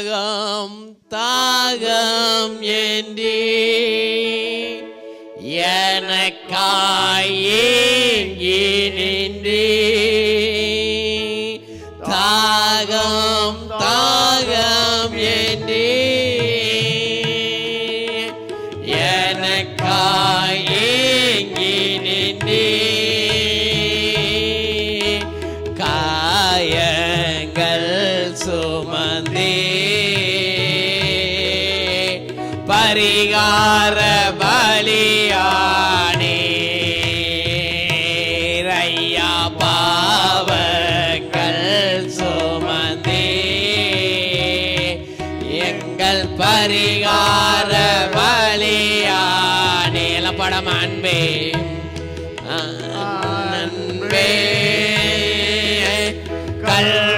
தாகம் தாகம் என்றே எனக்காய் ஏங்கி தாகம் தாகம் என்றே எனக்காய் ஏங்கி நின்றே சுமந்தே பரிகார பலியானே. ஐயா பாவங்கள் சுமந்தே. எங்கள் பரிகார பலியானே. எல்லாம் படம் அன்பே. அன்பே. கல்